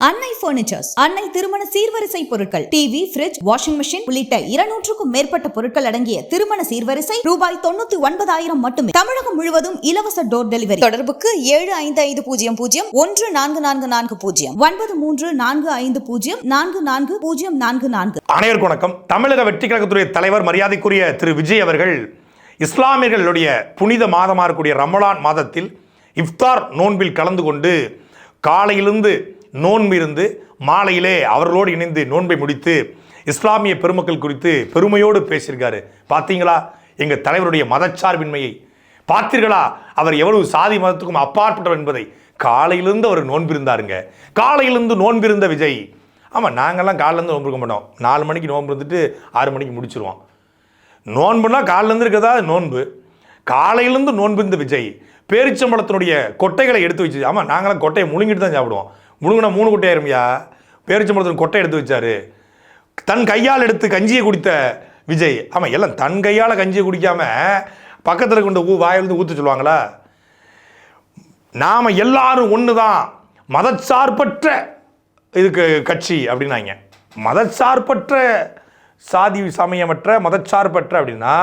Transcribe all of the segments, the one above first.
அன்னை பர்னிச்சர்ஸ் அன்னை திருமண சீர்வரிசை பொருட்கள் டிவி பிரிட்ஜ் வாஷிங் மிஷின் உள்ளிட்ட இருநூற்றுக்கும் மேற்பட்ட பொருட்கள் அடங்கிய திருமண சீர்வரிசை ரூபாய் தொண்ணூத்தி ஒன்பதாயிரம் மட்டுமே. தமிழகம் முழுவதும் இலவச டோர் டெலிவரி தொடர்புக்கு ஏழு ஐந்து ஐந்து பூஜ்ஜியம் பூஜ்ஜியம் ஒன்று நான்கு நான்கு நான்கு பூஜ்ஜியம் ஒன்பது மூன்று நான்கு ஐந்து பூஜ்ஜியம் நான்கு நான்கு பூஜ்ஜியம் நான்கு நான்கு. அனைவருக்கும் வணக்கம். தமிழக வெற்றி கழகத்துடைய தலைவர் மரியாதைக்குரிய திரு விஜய் அவர்கள் இஸ்லாமியர்களுடைய புனித மாதமாக இருக்கக்கூடிய ரமலான் மாதத்தில் இஃப்தார் நோன்பில் கலந்து கொண்டு காலையிலிருந்து நோன்பு இருந்து மாலையிலே அவர்களோடு இணைந்து நோன்பை முடித்து இஸ்லாமிய பெருமக்கள் குறித்து பெருமையோடு பேசியிருக்காரு. பார்த்தீங்களா? எங்கள் தலைவருடைய மதச்சார்பின்மையை. பார்த்தீர்களா? அவர் எவ்வளவு சாதி மதத்துக்கும் அப்பாற்பட்டவர் என்பதை. காலையிலிருந்து அவர் நோன்பிருந்தாருங்க. காலையிலிருந்து நோன்பிருந்த விஜய். ஆமாம் நாங்கள்லாம் காலையிலேருந்து நோன்பு இருக்க மாட்டோம். நாலு மணிக்கு நோன்பு இருந்துட்டு ஆறு மணிக்கு முடிச்சிருவோம். நோன்புனா காலிலேருந்து இருக்கிறதா? நோன்பு. காலையிலேருந்து நோன்பு இருந்த விஜய் பேரிச்சம்பளத்தினுடைய கொட்டைகளை எடுத்து வச்சு ஆமாம் நாங்களாம் கொட்டையை முழுங்கிட்டு தான் சாப்பிடுவோம். முழுங்கினா மூணு கொட்டை ஆயிருமையா பேரிச்சம்பழத்தின் கொட்டை எடுத்து வச்சார். தன் கையால் எடுத்து கஞ்சியை குடித்த விஜய். ஆமாம் எல்லாம் தன் கையால் கஞ்சியை குடிக்காமல் பக்கத்தில் கொண்டு ஊ வாயிலிருந்து ஊற்ற சொல்லுவாங்களா? நாம் எல்லாரும் ஒன்று தான் மதச்சார்பற்ற இதுக்கு கட்சி அப்படின்னாங்க. மதச்சார்பற்ற சாதி சமயமற்ற மதச்சார்பற்ற அப்படின்னா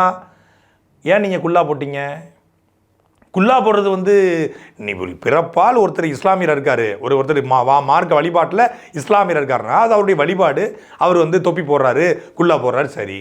ஏன் நீங்கள் குல்லா போட்டீங்க? குல்லா போடுறது வந்து நீ பிறப்பால் ஒருத்தர் இஸ்லாமியர் இருக்கார். ஒரு ஒருத்தர் மா வா மார்க்க வழிபாட்டில் இஸ்லாமியர் இருக்காருன்னா அது அவருடைய வழிபாடு. அவர் வந்து தொப்பி போடுறாரு குல்லா போடுறாரு சரி.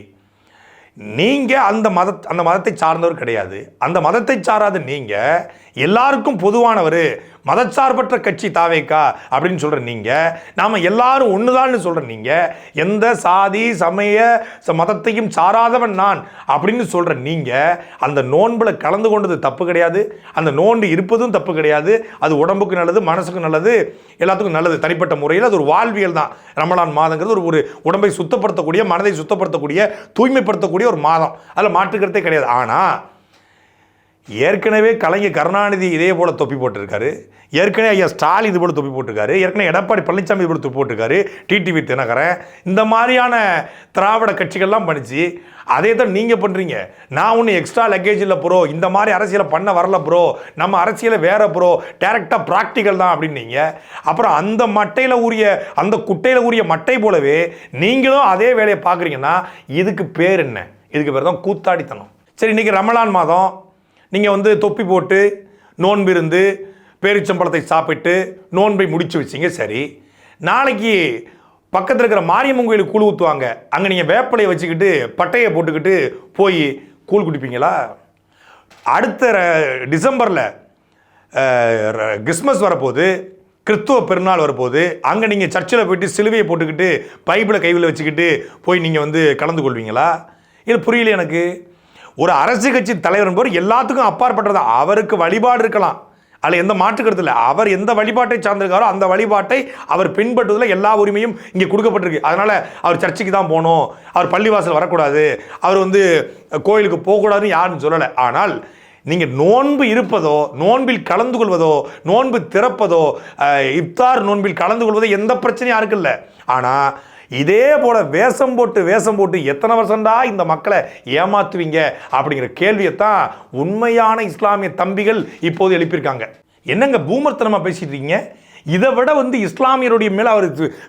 நீங்கள் அந்த மத அந்த மதத்தை சார்ந்தவர் கிடையாது. அந்த மதத்தை சாராத நீங்கள் எல்லாருக்கும் பொதுவானவர் மதச்சார்பற்ற கட்சி தாவேக்கா அப்படின்னு சொல்கிற நீங்கள் நாம் எல்லாரும் ஒன்றுதான்னு சொல்கிற நீங்கள் எந்த சாதி சமய ச- மதத்தையும் சாராதவன் நான் அப்படின்னு சொல்கிற நீங்கள் அந்த நோன்பில் கலந்து கொண்டது தப்பு கிடையாது அந்த நோன்பு இருப்பதும் தப்பு கிடையாது அது உடம்புக்கு நல்லது மனசுக்கு நல்லது எல்லாத்துக்கும் நல்லது தனிப்பட்ட முறையில் அது ஒரு வாழ்வியல் தான். ரமலான் மாதங்கிறது ஒரு ஒரு உடம்பை சுத்தப்படுத்தக்கூடிய மனதை சுத்தப்படுத்தக்கூடிய தூய்மைப்படுத்தக்கூடிய ஒரு மாதம். அதில் மாற்றுக்கிறதே கிடையாது. ஆனால் ஏற்கனவே கலைஞர் கருணாநிதி இதே போல் தொப்பி போட்டிருக்காரு. ஏற்கனவே ஐயா ஸ்டாலின் இது போல் தொப்பி போட்டிருக்காரு. ஏற்கனவே எடப்பாடி பழனிசாமி இது போல் தொப்பி போட்டிருக்காரு. டிடிவி தினகரன். இந்த மாதிரியான திராவிட கட்சிகள்லாம் பண்ணிச்சு. அதே தான் நீங்கள் பண்ணுறீங்க நான் ஒன்றும் எக்ஸ்ட்ரா லக்கேஜ் இல்லை ப்ரோ இந்த மாதிரி அரசியலை பண்ண வரல ப்ரோ நம்ம அரசியலை வேற ப்ரோ டேரெக்டாக ப்ராக்டிக்கல் தான் அப்படின்னீங்க. அப்புறம் அந்த மட்டையில் உரிய அந்த குட்டையில் உரிய மட்டை போலவே நீங்களும் அதே வேலையை பார்க்குறீங்கன்னா இதுக்கு பேர் என்ன? இதுக்கு பேர் தான் கூத்தாடித்தனம். சரி இன்றைக்கி ரமலான் மாதம். நீங்கள் வந்து தொப்பி போட்டு நோன்பு இருந்து பேரிச்சம்பழத்தை சாப்பிட்டு நோன்பை முடித்து வச்சிங்க சரி. நாளைக்கு பக்கத்தில் இருக்கிற மாரியம்மன் கோயிலுக்கு கூழ் ஊற்றுவாங்க அங்கே நீங்கள் வேப்பிலையை வச்சுக்கிட்டு பட்டையை போட்டுக்கிட்டு போய் கூழ் குடிப்பீங்களா? அடுத்த ர- டிசம்பரில் கிறிஸ்மஸ் வரப்போகுது கிறிஸ்துவ பெருநாள் வரப்போகுது. அங்கே நீங்கள் சர்ச்சில் போயிட்டு சிலுவையை போட்டுக்கிட்டு பைபிளை கைவில் வச்சுக்கிட்டு போய் நீங்கள் வந்து கலந்து கொள்வீங்களா? இது புரியல எனக்கு. ஒரு அரசு கட்சி தலைவர் என்பவர் எல்லாத்துக்கும் அப்பாற்பட்டது அவருக்கு வழிபாடு இருக்கலாம். அதில் எந்த மாற்று கருத்து இல்லை. அவர் எந்த வழிபாட்டை சார்ந்திருக்காரோ அந்த வழிபாட்டை அவர் பின்பற்றுவதில் எல்லா உரிமையும் இங்கே கொடுக்கப்பட்டிருக்கு. அதனால் அவர் சர்ச்சுக்கு தான் போகணும். அவர் பள்ளிவாசல் வரக்கூடாது. அவர் வந்து கோயிலுக்கு போகக்கூடாதுன்னு யாரும் சொல்லலை. ஆனால் நீங்கள் நோன்பு இருப்பதோ நோன்பில் கலந்து கொள்வதோ நோன்பு திறப்பதோ இப்தார் நோன்பில் கலந்து கொள்வதோ எந்த பிரச்சனையும் யாருக்கும் இல்லை. ஆனால் இதே போல வேஷம் போட்டு வேஷம் போட்டு எத்தனை வருஷம்டா இந்த மக்களை ஏமாத்துவீங்க? அப்படிங்கிற கேள்வியை தான் உண்மையான இஸ்லாமிய தம்பிகள் இப்போது எழுப்பியிருக்காங்க. என்னங்க பூமர்த்தனமாக பேசிட்டு இருக்கீங்க? இதை விட வந்து இஸ்லாமியருடைய மேல அவர்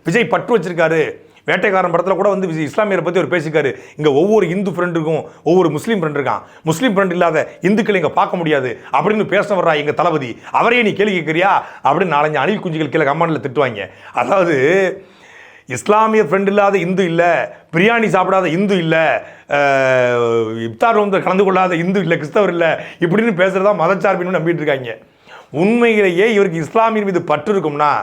விஜய் பற்று வச்சிருக்காரு. வேட்டைக்காரன் படத்தில் கூட வந்து விஜய் இஸ்லாமியரை பற்றி அவர் பேசிக்காரு இங்கே ஒவ்வொரு இந்து ஃப்ரெண்டுக்கும் ஒவ்வொரு முஸ்லீம் ஃப்ரெண்ட் இருக்கான். முஸ்லீம் ஃப்ரெண்ட் இல்லாத இந்துக்களை இங்கே பார்க்க முடியாது. அப்படின்னு பேச வர்றா எங்கள் தளபதி? அவரையே நீ கேள்வி கேட்குறியா? அப்படின்னு நாலஞ்சு அணில் குஞ்சுகள் கீழே கமெண்ட்ல திட்டுவாங்க. அதாவது இஸ்லாமிய ஃப்ரெண்ட் இல்லாத இந்து இல்லை பிரியாணி சாப்பிடாத இந்து இல்லை இப்தார் வந்து கலந்து கொள்ளாத இந்து இல்லை கிறிஸ்தவர் இல்லை இப்படின்னு பேசுகிறதா மதச்சார்பின்னு நம்பிட்டு இருக்காங்க. உண்மையிலேயே இவருக்கு இஸ்லாமியர் மீது பற்று இருக்கும்னா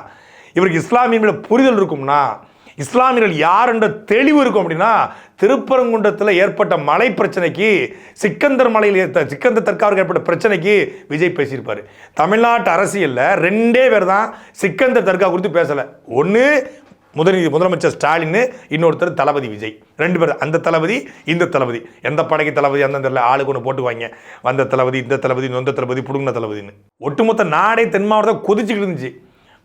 இவருக்கு இஸ்லாமியர் மீது புரிதல் இருக்கும்னா இஸ்லாமியர்கள் யார் என்ற தெளிவு இருக்கும் அப்படின்னா திருப்பரங்குன்றத்தில் ஏற்பட்ட மலை பிரச்சனைக்கு சிக்கந்தர் மலையில் ஏற்ப சிக்கந்தர் தற்காவுக்கு ஏற்பட்ட பிரச்சனைக்கு விஜய் பேசியிருப்பார். தமிழ்நாட்டு அரசியலில் ரெண்டே பேர் தான் சிக்கந்தர் தர்கா குறித்து பேசலை. ஒன்று முதல் முதலமைச்சர் ஸ்டாலின் இன்னொருத்தர் தளபதி விஜய். ரெண்டு பேர் அந்த தளபதி இந்த தளபதி. எந்த படைக்கு தளபதி அந்த தெரியல ஆளுக்கு ஒன்று போட்டுவாங்க வந்த தளபதி இந்த தளபதி நொந்த தளபதி புடுங்கின தளபதின்னு. ஒட்டுமொத்த நாடே தென் மாவட்டம் கொதிச்சுக்கிட்டு இருந்துச்சு.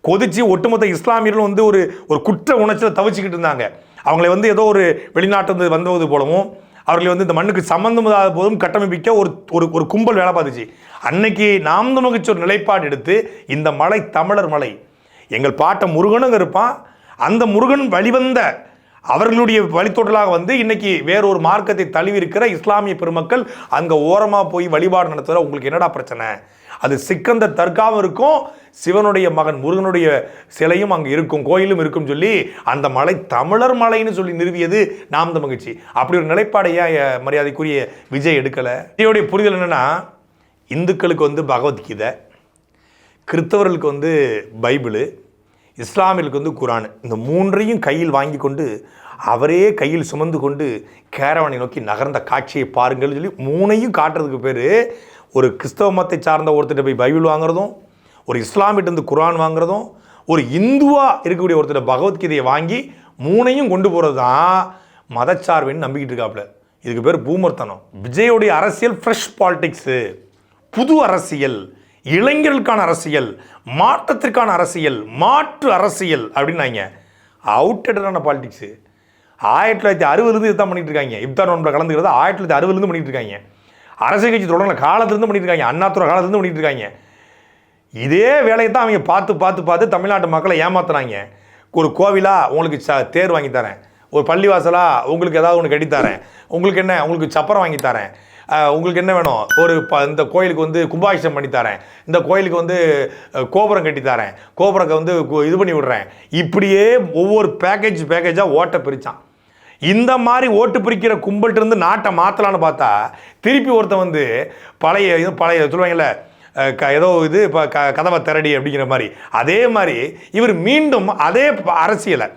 கொதிச்சு ஒட்டுமொத்த இஸ்லாமியர்களும் வந்து ஒரு ஒரு குற்ற உணர்ச்சியில் தவிச்சுக்கிட்டு இருந்தாங்க. அவங்களை வந்து ஏதோ ஒரு வெளிநாட்டிலிருந்து வந்தது போலவும் அவர்களை வந்து இந்த மண்ணுக்கு சம்மந்தமில்லாத போதும் கட்டமைப்பிக்க ஒரு ஒரு ஒரு கும்பல் வேலை பார்த்துச்சு. அன்னைக்கு நாம் நோக்கிச்சு ஒரு நிலைப்பாடு எடுத்து இந்த மலை தமிழர் மலை. எங்கள் பாட்டை முருகனுங்க இருப்பான் அந்த முருகன் வழிவந்த அவர்களுடைய வழித்தொடலாக வந்து இன்னைக்கு வேறொரு மார்க்கத்தை தழுவி இருக்கிற இஸ்லாமிய பெருமக்கள் அங்கே ஓரமாக போய் வழிபாடு நடத்துகிற உங்களுக்கு என்னடா பிரச்சனை? அது சிக்கந்த தர்காவும் இருக்கும் சிவனுடைய மகன் முருகனுடைய சிலையும் அங்கே இருக்கும் கோயிலும் இருக்கும் சொல்லி அந்த மலை தமிழர் மலைன்னு சொல்லி நிறுவியது நாம் the மகிழ்ச்சி. அப்படி ஒரு நிலைப்பாடை ஏன் மரியாதைக்குரிய விஜய் எடுக்கலை? விஜயோடைய புரிதல் என்னென்னா இந்துக்களுக்கு வந்து பகவத்கீதை கிறிஸ்தவர்களுக்கு வந்து பைபிளு இஸ்லாமியர்களுக்கு வந்து குரான். இந்த மூன்றையும் கையில் வாங்கி கொண்டு அவரே கையில் சுமந்து கொண்டு கேரவனை நோக்கி நகர்ந்த காட்சியை பாருங்கள் சொல்லி மூணையும் காட்டுறதுக்கு பேர் ஒரு கிறிஸ்தவ மதத்தை சார்ந்த ஒருத்தர் போய் பைபிள் வாங்குறதும் ஒரு இஸ்லாமிட்ட இருந்து குரான் வாங்குறதும் ஒரு இந்துவாக இருக்கக்கூடிய ஒருத்தர் பகவத்கீதையை வாங்கி மூணையும் கொண்டு போகிறது தான் மதச்சார்புன்னு நம்பிக்கிட்டு இருக்காப்புல. இதுக்கு பேர் பூமர்த்தனம். விஜயோடைய அரசியல் ஃப்ரெஷ் பாலிடிக்ஸு புது அரசியல். இளைஞர்களுக்கான அரசியல். மாற்றத்திற்கான அரசியல் மாற்று அரசியல் அப்படின்னாங்க. அவுட்டடான பாலிடிக்ஸு ஆயிரத்தி தொள்ளாயிரத்தி அறுபதுலேருந்து இதுதான் பண்ணிட்டு இருக்காங்க. இப்தார் நோன்பில் கலந்துக்கிறது ஆயிரத்தி தொள்ளாயிரத்தி அறுபதுலேருந்து பண்ணிட்டு இருக்காங்க. அரசியல் கட்சி தொடங்கின காலத்துலேருந்து பண்ணிட்டு இருக்காங்க. அண்ணாத்துறை காலத்துலேருந்து பண்ணிட்டு இருக்காங்க. இதே வேலையை தான் அவங்க பார்த்து பார்த்து பார்த்து தமிழ்நாட்டு மக்களை ஏமாத்துறாங்க. ஒரு கோவிலா உங்களுக்கு ச தேர் வாங்கி தரேன். ஒரு பள்ளிவாசலா உங்களுக்கு ஏதாவது ஒன்று கட்டித்தரேன். உங்களுக்கு என்ன? உங்களுக்கு சப்பரம் வாங்கி தரேன். உங்களுக்கு என்ன வேணும்? ஒரு ப இந்த கோயிலுக்கு வந்து கும்பாபிஷேகம் பண்ணி தரேன். இந்த கோயிலுக்கு வந்து கோபுரம் கட்டி தரேன். கோபுரத்தை வந்து இது பண்ணி விடுறேன். இப்படியே ஒவ்வொரு பேக்கேஜ் பேக்கேஜாக ஓட்டை பிரித்தான் இந்த மாதிரி ஓட்டு பிரிக்கிற கும்பல்கிட்ட இருந்து நாட்டை மாற்றலான்னு பார்த்தா திருப்பி ஒருத்தன் வந்து பழைய இது பழைய சொல்லுவாங்கல்ல க ஏதோ இது இப்போ க கதவை திரடி அப்படிங்கிற மாதிரி. அதே மாதிரி இவர் மீண்டும் அதே அரசியலை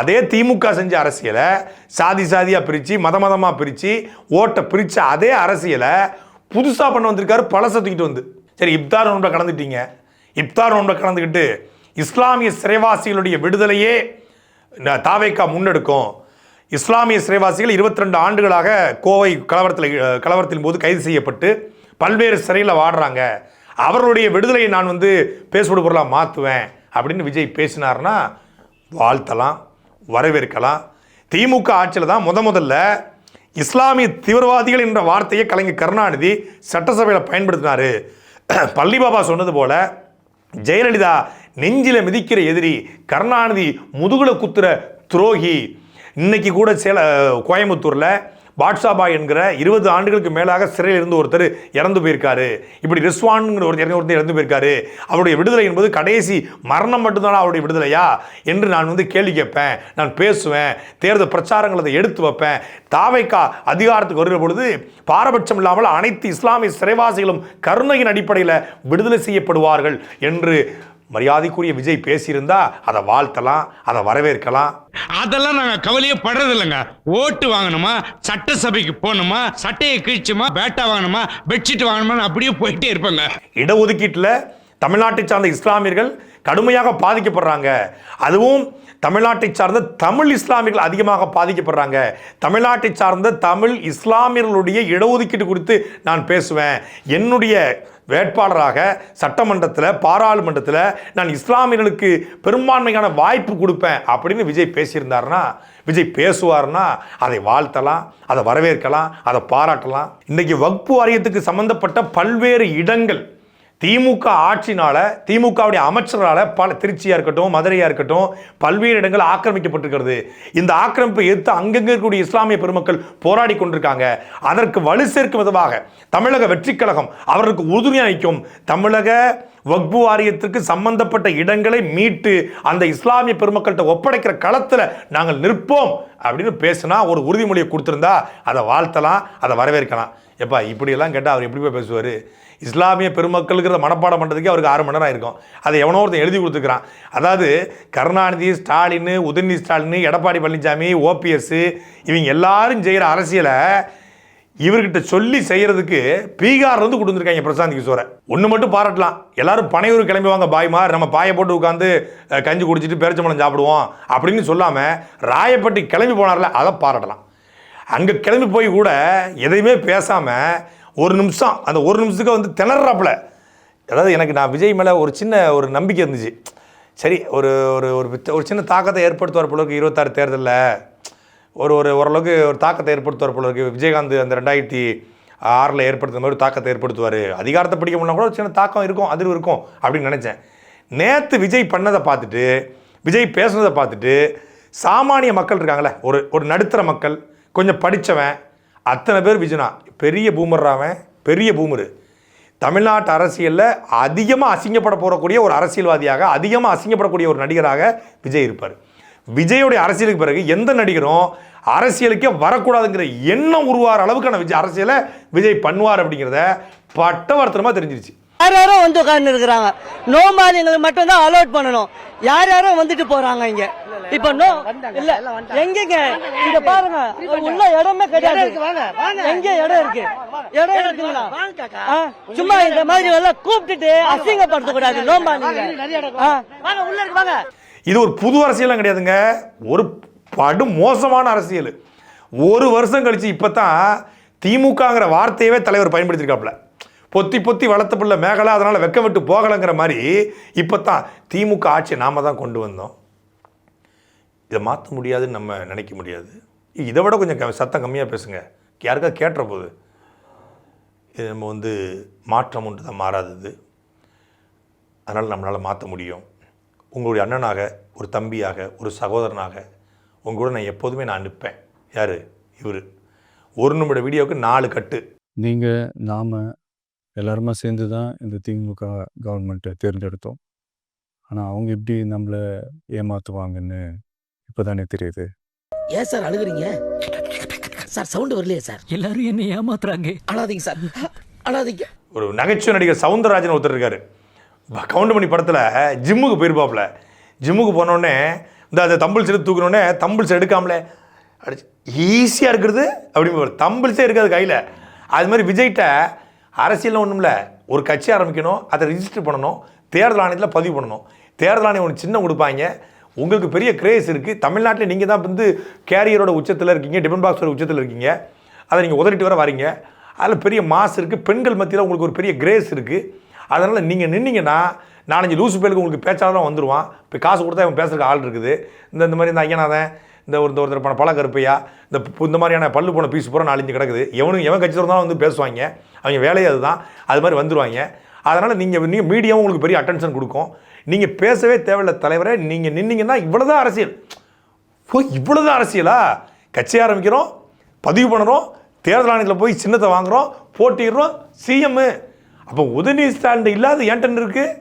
அதே திமுக செஞ்ச அரசியலை சாதி சாதியாக பிரித்து மத மதமாக பிரித்து ஓட்டை பிரித்த அதே அரசியலை புதுசாக பண்ண வந்திருக்காரு பழசை தூக்கிட்டு வந்து. சரி இப்தார் நோன்பில் கலந்துட்டீங்க இப்தார் நோன்பில் கலந்துக்கிட்டு இஸ்லாமிய சிறைவாசிகளுடைய விடுதலையே தாவேக்கா முன்னெடுக்கும். இஸ்லாமிய சிறைவாசிகள் 22 ஆண்டுகளாக கோவை கலவரத்தில் கலவரத்தின் போது கைது செய்யப்பட்டு பல்வேறு சிறையில் வாடுறாங்க. அவர்களுடைய விடுதலையை நான் வந்து பேசுபடு பொருளாக மாற்றுவேன் அப்படின்னு விஜய் பேசினார்னா வாழ்த்தலாம். வரவேற்கலாம். திமுக ஆட்சியில் தான் முத முதல்ல இஸ்லாமிய தீவிரவாதிகள் என்ற வார்த்தையை கலைஞர் கருணாநிதி சட்டசபையில் பயன்படுத்தினாரு. பள்ளி பாபா சொன்னது போல ஜெயலலிதா நெஞ்சில மிதிக்கிற எதிரி கருணாநிதி முதுகுல குத்துற துரோகி. இன்னைக்கு கூட சேல கோயம்புத்தூரில் பாட்ஷாபா என்கிற இருபது ஆண்டுகளுக்கு மேலாக சிறையில் இருந்து ஒருத்தர் இறந்து போயிருக்காரு. இப்படி ரிஸ்வான்ங்கிற ஒரு ஒருத்தர் இறந்து போயிருக்காரு. அவருடைய விடுதலை என்பது கடைசி மரணம் மட்டும்தானா அவருடைய விடுதலையா? என்று நான் வந்து கேள்வி கேட்பேன். நான் பேசுவேன். தேர்தல் பிரச்சாரங்களை எடுத்து வைப்பேன். தாவைக்கா அதிகாரத்துக்கு வருகிற பொழுது பாரபட்சம் இல்லாமல் அனைத்து இஸ்லாமிய சிறைவாசிகளும் கருணையின் அடிப்படையில் விடுதலை செய்யப்படுவார்கள் என்று மரியாதைக்குரிய விஜய் பேசியிருந்தா அதை வாழ்த்தலாம் அதை வரவேற்கலாம். அதெல்லாம் நாங்க கவலையே படுறது இல்லைங்க ஓட்டு வாங்கணுமா சட்டசபைக்கு போகணுமா சட்டையை கிழிச்சுமா பேட்டா வாங்கணுமா பெட்ஷீட் வாங்கணுமா அப்படியே போயிட்டே இருப்பாங்க. இடஒதுக்கீட்டில் தமிழ்நாட்டை சார்ந்த இஸ்லாமியர்கள் கடுமையாக பாதிக்கப்படுறாங்க. அதுவும் தமிழ்நாட்டை சார்ந்த தமிழ் இஸ்லாமியர்கள் அதிகமாக பாதிக்கப்படுறாங்க. தமிழ்நாட்டை சார்ந்த தமிழ் இஸ்லாமியர்களுடைய இடஒதுக்கீடு குறித்து நான் பேசுவேன். என்னுடைய வேட்பாளராக சட்டமன்றத்தில் பாராளுமன்றத்தில் நான் இஸ்லாமியர்களுக்கு பெரும்பான்மையான வாய்ப்பு கொடுப்பேன் அப்படின்னு விஜய் பேசியிருந்தாருன்னா விஜய் பேசுவார்னா அதை வாழ்த்தலாம் அதை வரவேற்கலாம் அதை பாராட்டலாம். இன்றைக்கி வக்பு வாரியத்துக்கு சம்பந்தப்பட்ட பல்வேறு இடங்கள் திமுக ஆட்சினால திமுகவுடைய அமைச்சரால் பல திருச்சியாக இருக்கட்டும் மதுரையாக இருக்கட்டும் பல்வேறு இடங்கள் ஆக்கிரமிக்கப்பட்டிருக்கிறது. இந்த ஆக்கிரமிப்பை எதிர்த்து அங்கங்கே இருக்கக்கூடிய இஸ்லாமிய பெருமக்கள் போராடி கொண்டிருக்காங்க. அதற்கு வலு சேர்க்கும் விதமாக தமிழக வெற்றிக் கழகம் அவர்களுக்கு உறுதுணையாக நிற்கும். தமிழக வக்பு வாரியத்திற்கு சம்பந்தப்பட்ட இடங்களை மீட்டு அந்த இஸ்லாமிய பெருமக்கள்கிட்ட ஒப்படைக்கிற களத்தில் நாங்கள் நிற்போம் அப்படின்னு பேசினா ஒரு உறுதிமொழியை கொடுத்துருந்தா அதை வாழ்த்தலாம் அதை வரவேற்கலாம். எப்பா இப்படியெல்லாம் கேட்டால் அவர் எப்படி போய் பேசுவார்? இஸ்லாமிய பெருமக்களுக்கு மனப்பாடம் பண்ணுறதுக்கே அவருக்கு ஆறு மணி நேரம் இருக்கும் அதை எவனோ ஒருத்தன் எழுதி கொடுத்துக்கிறான் அதாவது கருணாநிதி ஸ்டாலின் உதயநிதி ஸ்டாலின் எடப்பாடி பழனிசாமி ஓபிஎஸ் இவங்க எல்லாரும் செய்கிற அரசியலை இவர்கிட்ட சொல்லி செய்கிறதுக்கு பீகார் வந்து கொடுத்துருக்காங்க பிரசாந்த் கிஷோரை. ஒன்று மட்டும் பாராட்டலாம். எல்லாரும் பனையூர் கிளம்பி வாங்க பாய்மார் நம்ம பாயை போட்டு உட்காந்து கஞ்சி குடிச்சிட்டு பேரிச்சம்பழம் சாப்பிடுவோம் அப்படின்னு சொல்லாமல் ராயப்பட்டி கிளம்பி போனார்ல அதை பாராட்டலாம். அங்கே கிளம்பி போய் கூட எதையுமே பேசாமல் ஒரு நிமிஷம் அந்த ஒரு நிமிஷத்துக்கு வந்து திணறாப்புல. அதாவது எனக்கு நான் விஜய் மேலே ஒரு சின்ன ஒரு நம்பிக்கை இருந்துச்சு. சரி ஒரு ஒரு ஒரு ஒரு சின்ன தாக்கத்தை ஏற்படுத்துவார் போல இருபத்தாறு தேர்தலில். ஒரு ஒரு ஓரளவுக்கு ஒரு தாக்கத்தை ஏற்படுத்துவார் போல விஜயகாந்த் அந்த ரெண்டாயிரத்தி ஆறில் ஏற்படுத்துற மாதிரி ஒரு தாக்கத்தை ஏற்படுத்துவார். அதிகாரத்தை பிடிக்க முடியல கூட ஒரு சின்ன தாக்கம் இருக்கும் அதிர்வு இருக்கும் அப்படின்னு நினச்சேன். நேற்று விஜய் பண்ணதை பார்த்துட்டு விஜய் பேசுனதை பார்த்துட்டு சாமானிய மக்கள் இருக்காங்களே ஒரு ஒரு நடுத்தர மக்கள் கொஞ்சம் படித்தவன் அத்தனை பேர் விஜயனா. பெரிய பூமர்றாவன் பெரிய பூமரு தமிழ்நாட்டு அரசியலில் அதிகமாக அசிங்கப்பட போகக்கூடிய ஒரு அரசியல்வாதியாக அதிகமாக அசிங்கப்படக்கூடிய ஒரு நடிகராக விஜய் இருப்பார். விஜயோடைய அரசியலுக்கு பிறகு எந்த நடிகரும் அரசியலுக்கே வரக்கூடாதுங்கிற எண்ணம் உருவார அளவுக்கான விஜய் அரசியலை விஜய் பண்ணுவார் அப்படிங்கிறத பட்டவர்த்தனமாக தெரிஞ்சிருச்சு. யார் யாரோ வந்து உட்கார்ந்து இருக்கிறாங்க. நோமாளிங்களுக்கு மட்டும் தான் அலோட் பண்ணணும். யார் யாரோ வந்துட்டு போறாங்க இங்க. இப்ப நோ இல்ல எங்கங்க? இங்க பாருங்க. உள்ள இடமே கிடையாது. எங்க இடம் இருக்கு? இடம் இருக்குங்களா? சும்மா இந்த மாதிரி எல்லாம் கூப்பிட்டுட்டு அசிங்கப்படுத்த கூடாது நோமாளிங்க உள்ள இருக்கு வாங்க. இது ஒரு புது அரசியலாம் கிடையாதுங்க. ஒரு படு மோசமான அரசியல். ஒரு வருஷம் கழிச்சு இப்போ தான் திமுகங்கிற வார்த்தையவே தலைவர் பயன்படுத்தியிருக்காப்புல. பொத்தி பொத்தி வளர்த்த பிள்ளை மேகலா அதனால் வெக்க விட்டு போகலைங்கிற மாதிரி இப்போ தான் திமுக ஆட்சி நாம தான் கொண்டு வந்தோம். இதை மாற்ற முடியாதுன்னு நம்ம நினைக்க முடியாது. இதை விட கொஞ்சம் சத்தம் கம்மியாக பேசுங்க. யாருக்கா கேட்டுற போகுது இது நம்ம வந்து மாற்றம் ஒன்று தான் மாறாதது. அதனால் நம்மளால் மாற்ற முடியும். உங்களுடைய அண்ணனாக ஒரு தம்பியாக ஒரு சகோதரனாக உங்க கூட நான் எப்போதுமே நான் நிற்பேன். யார்? இவர். ஒரு நிமிட வீடியோவுக்கு நாலு கட்டு. நீங்கள் நாம் எல்லாருமா சேர்ந்து தான் இந்த திமுக கவர்மெண்ட்டை தேர்ந்தெடுத்தோம். ஆனால் அவங்க எப்படி நம்மளை ஏமாற்றுவாங்கன்னு இப்போ தானே தெரியுது. ஏன் சார் அழுகுறீங்க? சார் சவுண்ட் வரலையே சார். எல்லாரும் என்ன ஏமாத்துறாங்க. அழாதீங்க சார். அழாதீங்க. ஒரு நகைச்சுவை நடிகர் சவுந்தரராஜன் ஒருத்தர் இருக்கார். கவுண்டமணி படத்தில் ஜிம்முக்கு போயிருப்பாப்புல ஜிம்முக்கு போனோடனே இந்த அந்த தம்பிள்ஸ் எடுத்து தூக்கினோடனே தம்பிள்ஸ் எடுக்காமலே அடிச்சு ஈஸியாக இருக்கிறது அப்படின்னு தம்பிள்ஸே இருக்காது கையில். அது மாதிரி விஜய்கிட்ட அரசியலில் ஒன்றும் இல்லை ஒரு கட்சி ஆரம்பிக்கணும் அதை ரிஜிஸ்டர் பண்ணணும் தேர்தல் ஆணையத்தில் பதிவு பண்ணணும். தேர்தல் ஆணையம் ஒன்று சின்ன கொடுப்பாங்க. உங்களுக்கு பெரிய கிரேஸ் இருக்குது தமிழ்நாட்டில் நீங்கள் தான் வந்து கேரியரோட உச்சத்தில் இருக்கீங்க டிபன் பாக்ஸோட உச்சத்தில் இருக்கீங்க. அதை நீங்கள் உதறிட்டு வர வரீங்க. அதில் பெரிய மாஸ் இருக்குது பெண்கள் மத்தியில் உங்களுக்கு ஒரு பெரிய கிரேஸ் இருக்குது அதனால் நீங்கள் நின்னீங்கன்னா நாலஞ்சு லூசு பேருக்கு உங்களுக்கு பேச்சாளராக வந்துடுவான் இப்போ காசு கொடுத்தா இவன் பேசுறதுக்கு ஆள் இருக்குது. இந்த இந்த மாதிரி இந்த ஐயனாதன் இந்த ஒரு இந்த ஒருத்தர் பண்ண பழக்கருப்பையா? இந்த இந்த மாதிரியான பல்லு போன பீஸ் பூரா நாலஞ்சு கிடக்குது. எவனும் எவன் கட்சி தான் வந்து பேசுவாங்க. அவங்க வேலையே அதுதான். அது மாதிரி வந்துடுவாங்க அதனால் நீங்கள் நீங்கள் மீடியாவும் உங்களுக்கு பெரிய அட்டென்ஷன் கொடுக்கும். நீங்கள் பேசவே தேவையில்ல தலைவரே. நீங்கள் நின்னீங்கன்னா இவ்வளோதான் அரசியல். ஓ இவ்வளோதான் அரசியலா? கட்சி ஆரம்பிக்கிறோம் பதிவு பண்ணுறோம் தேர்தல் ஆணையத்தில் போய் சின்னத்தை வாங்குகிறோம் போட்டிடுறோம் சிஎம்மு அப்போ உதயநிதி ஸ்டாண்டு இல்லாத ஏன்டன் இருக்குது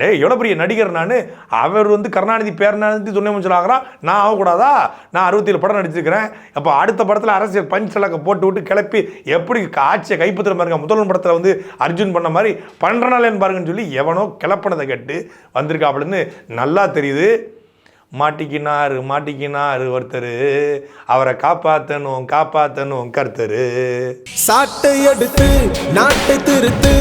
நே எவ்வளோ பெரிய நடிகர் நான்? அவர் வந்து கருணாநிதி பேரனாநிதி துணை அமைச்சர் ஆகிறான் நான் ஆகக்கூடாதா? நான் அறுபத்தேழு படம் நடிச்சிருக்கிறேன். அப்போ அடுத்த படத்தில் அரசியல் பஞ்ச் இலக்க போட்டு விட்டு கிளப்பி எப்படி ஆட்சியை கைப்பற்றுற பாருங்க முதல்வன் படத்தில் வந்து அர்ஜுன் பண்ண மாதிரி பண்ணுறனாலேன்னு பாருங்கன்னு சொல்லி எவனோ கிளப்பினதை கேட்டு வந்திருக்காப்புலன்னு நல்லா தெரியுது. மாட்டிக்கினார் மாட்டிக்கினாரு ஒருத்தர். அவரை காப்பாத்தணும் காப்பாத்தணும் கர்த்தரு. சாட்டை எடுத்து நாட்டை திருத்து.